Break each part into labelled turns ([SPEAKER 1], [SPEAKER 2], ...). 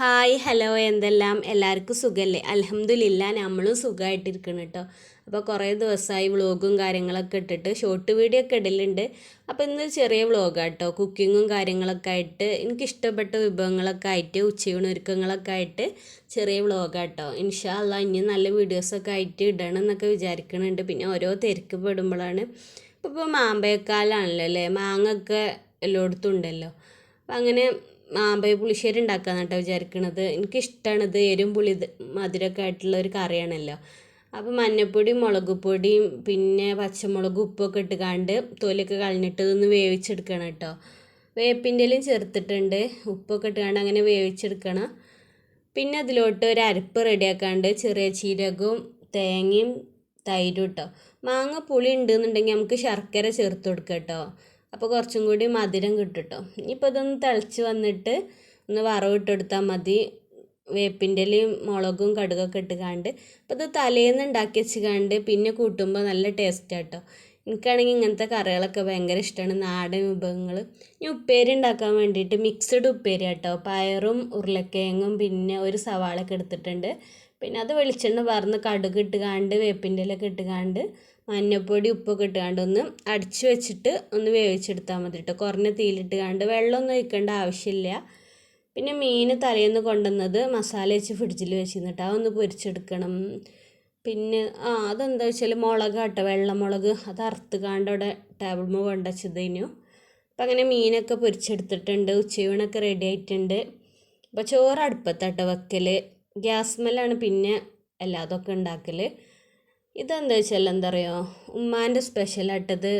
[SPEAKER 1] Hi hello എന്തെല്ലാം? എല്ലാവർക്കും സുഖമല്ലേ അലഹമ്മദില്ല നമ്മളും സുഖമായിട്ടിരിക്കണം കേട്ടോ അപ്പോൾ കുറേ ദിവസമായി വ്ളോഗും കാര്യങ്ങളൊക്കെ ഇട്ടിട്ട് ഷോർട്ട് വീഡിയോ ഒക്കെ ഇടലുണ്ട്. അപ്പോൾ ഇന്ന് ചെറിയ വ്ളോഗാണ് കേട്ടോ കുക്കിങ്ങും കാര്യങ്ങളൊക്കെ ആയിട്ട് എനിക്കിഷ്ടപ്പെട്ട വിഭവങ്ങളൊക്കെ ആയിട്ട് ഉച്ചയൂണ് ഒരുക്കങ്ങളൊക്കെ ആയിട്ട് ചെറിയ വ്ളോഗാണ് കേട്ടോ ഇൻഷാ അല്ല ഇനി നല്ല വീഡിയോസൊക്കെ ആയിട്ട് ഇടണം എന്നൊക്കെ വിചാരിക്കുന്നുണ്ട് പിന്നെ ഓരോ തിരക്ക് പെടുമ്പോഴാണ് ഇപ്പോൾ മാമ്പഴക്കാലാണല്ലോ അല്ലേ? മാങ്ങ ഒക്കെ എല്ലായിടത്തും ഉണ്ടല്ലോ. അപ്പം അങ്ങനെ മാമ്പഴ പുളിശ്ശേരി ഉണ്ടാക്കാന്ന് കേട്ടോ വിചാരിക്കണത്. എനിക്കിഷ്ടമാണ് ഇത്. എരും പുളി മധുരമൊക്കെ ആയിട്ടുള്ള ഒരു കറിയാണല്ലോ. അപ്പോൾ മഞ്ഞൾപ്പൊടിയും മുളക് പൊടിയും പിന്നെ പച്ചമുളക് ഉപ്പൊക്കെ ഇട്ട് കാണ്ട് തൊലിയൊക്കെ കളഞ്ഞിട്ട് ഇതൊന്ന് വേവിച്ചെടുക്കണം കേട്ടോ. വേപ്പിന്റെ ഇലയും ചേർത്തിട്ടുണ്ട്. ഉപ്പൊക്കെ ഇട്ട് കാണ്ട് അങ്ങനെ വേവിച്ചെടുക്കണം. പിന്നെ അതിലോട്ട് ഒരു അരപ്പ് റെഡിയാക്കാണ്ട് ചെറിയ ചീരകവും തേങ്ങയും തൈരും കേട്ടോ മാങ്ങ പുളി ഉണ്ടെന്നുണ്ടെങ്കിൽ നമുക്ക് ശർക്കര ചേർത്ത് കൊടുക്കാം കേട്ടോ. അപ്പോൾ കുറച്ചും കൂടി മധുരം കിട്ടും കേട്ടോ ഇനിയിപ്പോൾ ഇതൊന്ന് തിളച്ച് വന്നിട്ട് ഒന്ന് വറവിട്ടെടുത്താൽ മതി. വേപ്പിന്റെ ഇലയും മുളകും കടുകൊക്കെ ഇട്ടുകാണ്ട്. അപ്പോൾ ഇത് തലേന്ന് ഉണ്ടാക്കി വെച്ച് കാണ്ട് പിന്നെ കൂട്ടുമ്പോൾ നല്ല ടേസ്റ്റ് കേട്ടോ എനിക്കാണെങ്കിൽ ഇങ്ങനത്തെ കറികളൊക്കെ ഭയങ്കര ഇഷ്ടമാണ് നാടൻ വിഭവങ്ങൾ ഇനി ഉപ്പേരി ഉണ്ടാക്കാൻ വേണ്ടിയിട്ട് മിക്സഡ് ഉപ്പേരി കേട്ടോ പയറും ഉരുളക്കിഴങ്ങും പിന്നെ ഒരു സവാളൊക്കെ എടുത്തിട്ടുണ്ട്. പിന്നെ അത് വെളിച്ചെണ്ണ വറന്ന് കടുക് ഇട്ടുകാണ്ട് വേപ്പിന്റെ ഇലൊക്കെ ഇട്ട് കാണ്ട് മഞ്ഞൾപ്പൊടി ഉപ്പൊക്കെ ഇട്ടുകൊണ്ട് ഒന്ന് അടിച്ചു വെച്ചിട്ട് ഒന്ന് വേവിച്ചെടുത്താൽ മതി കേട്ടോ കുറഞ്ഞ തീയിലിട്ട് കണ്ട് വെള്ളമൊന്നും ഒഴിക്കേണ്ട ആവശ്യമില്ല. പിന്നെ മീൻ തലേന്ന് കൊണ്ടുവന്നത് മസാല വെച്ച് ഫ്രിഡ്ജിൽ വെച്ചിരുന്നിട്ട് അതൊന്ന് പൊരിച്ചെടുക്കണം. പിന്നെ ആ അതെന്താ വെച്ചാൽ മുളക് കേട്ടോ വെള്ളമുളക് അത് അറുത്ത് കാണ്ടവിടെ ടേബിൾ മോ കൊണ്ടുവച്ചതിനു അപ്പം അങ്ങനെ മീനൊക്കെ പൊരിച്ചെടുത്തിട്ടുണ്ട്. ഉച്ചയൂണൊക്കെ റെഡി ആയിട്ടുണ്ട്. അപ്പോൾ ചോറ് അടുപ്പത്താട്ടോ വെക്കൽ സ്മെല്ലാണ് പിന്നെ എല്ലാതൊക്കെ ഉണ്ടാക്കൽ ഇതെന്താ വെച്ചാൽ എന്താ പറയുക ഉമ്മാന്റെ സ്പെഷ്യലായിട്ടത്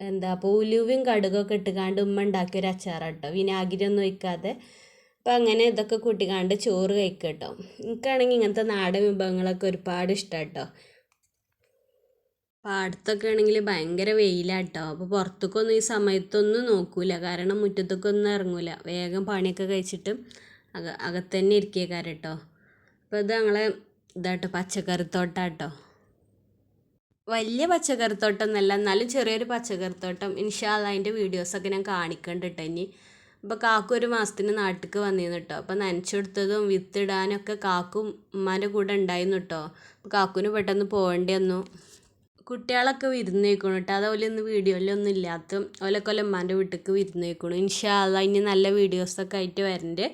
[SPEAKER 1] എന്താ അപ്പോൾ ഉലുവയും കടുകൊക്കെ ഇട്ടുകാണ്ട് ഉമ്മ ഉണ്ടാക്കിയൊരു അച്ചാറാണ് വിനാഗിരി ഒന്നും ഒഴിക്കാതെ. അപ്പോൾ അങ്ങനെ ഇതൊക്കെ കൂട്ടിക്കാണ്ട് ചോറ് കഴിക്കുക കേട്ടോ എനിക്കാണെങ്കിൽ ഇങ്ങനത്തെ നാടൻ വിഭവങ്ങളൊക്കെ ഒരുപാട് ഇഷ്ടമാണ് കേട്ടോ പാടത്തൊക്കെ ആണെങ്കിൽ ഭയങ്കര വെയിലാട്ടോ. അപ്പോൾ പുറത്തേക്കൊന്നും ഈ സമയത്തൊന്നും നോക്കൂല. കാരണം മുറ്റത്തൊക്കെ ഒന്നും ഇറങ്ങൂല വേഗം പണിയൊക്കെ കഴിച്ചിട്ട് അക അകത്തന്നെ ഇരിക്കുക കേട്ടോ അപ്പോൾ ഇത് ഞങ്ങളെ ഇതാട്ടോ പച്ചക്കറിത്തോട്ടാട്ടോ വലിയ പച്ചക്കറിത്തോട്ടം എന്നല്ല എന്നാലും ചെറിയൊരു പച്ചക്കറിത്തോട്ടം. ഇൻഷാല്ല അതിന്റെ വീഡിയോസൊക്കെ ഞാൻ കാണിക്കണ്ടിട്ട് ഇനി. അപ്പോൾ കാക്കു ഒരു മാസത്തിന് നാട്ടിലേക്ക് വന്നിരുന്നു കേട്ടോ അപ്പോൾ നനച്ചെടുത്തതും വിത്തിടാനൊക്കെ കാക്കും ഉമ്മാന്റെ കൂടെ ഉണ്ടായിരുന്നു കേട്ടോ അപ്പോൾ കാക്കുവിന് പെട്ടെന്ന് പോകേണ്ടി വന്നു. കുട്ടികളൊക്കെ വിരുന്ന് വയ്ക്കണം കേട്ടോ അതുപോലെ ഇന്ന് വീഡിയോയിലൊന്നും ഇല്ലാത്ത ഓലക്കൊല്ലം ഉമ്മാന്റെ വീട്ടിലേക്ക് വിരുന്ന് വയ്ക്കണം ഇൻഷാല്ല ഇനി നല്ല വീഡിയോസൊക്കെ ആയിട്ട് വരണ്ട്.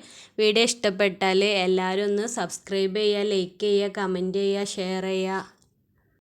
[SPEAKER 1] വീഡിയോ ഇഷ്ടപ്പെട്ടാൽ എല്ലാവരും ഒന്ന് സബ്സ്ക്രൈബ് ചെയ്യുക ലൈക്ക് ചെയ്യുക കമന്റ് ചെയ്യുക ഷെയർ ചെയ്യുക